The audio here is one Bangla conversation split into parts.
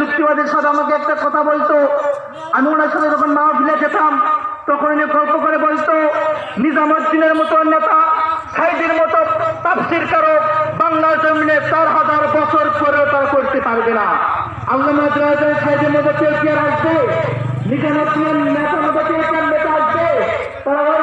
যুক্তিবাদের সাথে আমাকে একটা কথা বলতো। আমি ওনার সাথে যখন মাহফিলে যেতাম, তখন উনি গল্প করে বলতো, নিজামুদ্দিনের মতো নেতা, সাইদের মতো তাফসির কারও বাংলার জমিনে চার হাজার বছর পরেও তারা করতে পারবে না। আল্লাহ সাইদের মতো কেউ কি আসবে, নিজামুদ্দিনের নেতার মতো কেউ কি নেতা আসবে, তারা ওই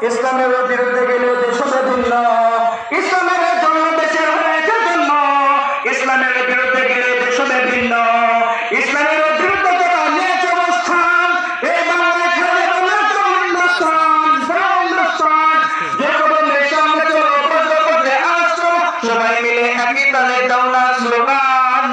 ইসলামের বিরুদ্ধে গেলে দেশ হবে ভিন্ন ইসলামের জন্য দেশের হয়েছে জন্ম ইসলামের বিরুদ্ধে গেলে দেশ হবে ভিন্ন ইসলামের বিরুদ্ধে যারা নিয়েছে অবস্থান এই বাংলায় খেলে সবাই মিলে একই তালে দাও না স্লোগান